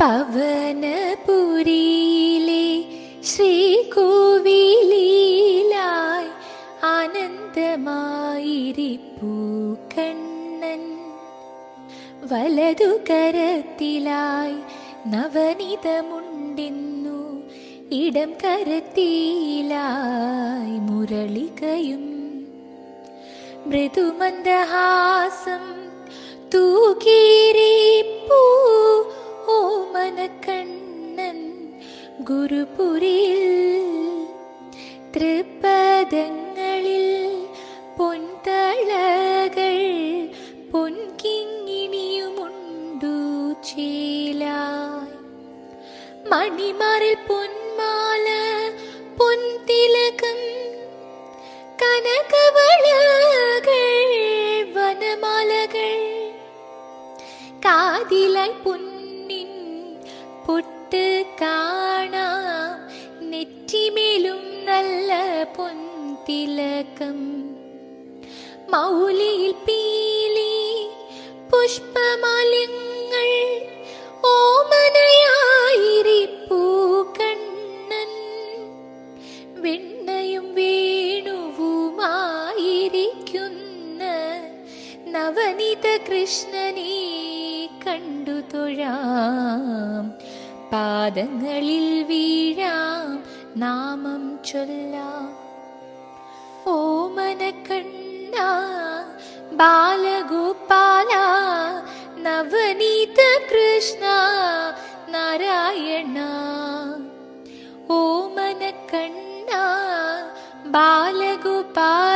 പവനപുരിയിലെ ശ്രീകോവിലീലായ് ആനന്ദമായിരിപ്പൂ കണ്ണൻ. വലതുകരത്തിലായി നവനിതമുണ്ടിന്നു ഇടം കരത്തിയിലായി മുരളികയും. മൃദുമന്ദഹാസം ഗുരുപുരിയിൽ തൃപ്പദങ്ങളിൽ പൊൻതളകൾ പൊൻകിങ്ങിണിയുമുണ്ടു ചേലായി മണിമാറിൽ പൊന്മാല പൊൻതിലകം കനകവളകൾ വനമാലകൾ കാതിലായി പൊന്നിൻ പൊട്ട് കാണാം. നെറ്റിമേലും നല്ല പൊൻതിലകം. മൗലിയിൽ പീലി പുഷ്പമാലിങ്ങൾ ഓമനയായിരിപ്പൂ കണ്ണൻ. വെണ്ണയും വേണുവുമായിരിക്കുന്ന നവനീത കൃഷ്ണനെ കണ്ടു തൊഴാം. പാദങ്ങളിൽ വീഴാം നാമം ചൊല്ലാം ഓമനക്കണ്ണ ബാലഗോപാല നവനീത കൃഷ്ണ നാരായണ ഓമനക്കണ്ണ ബാലഗോപാല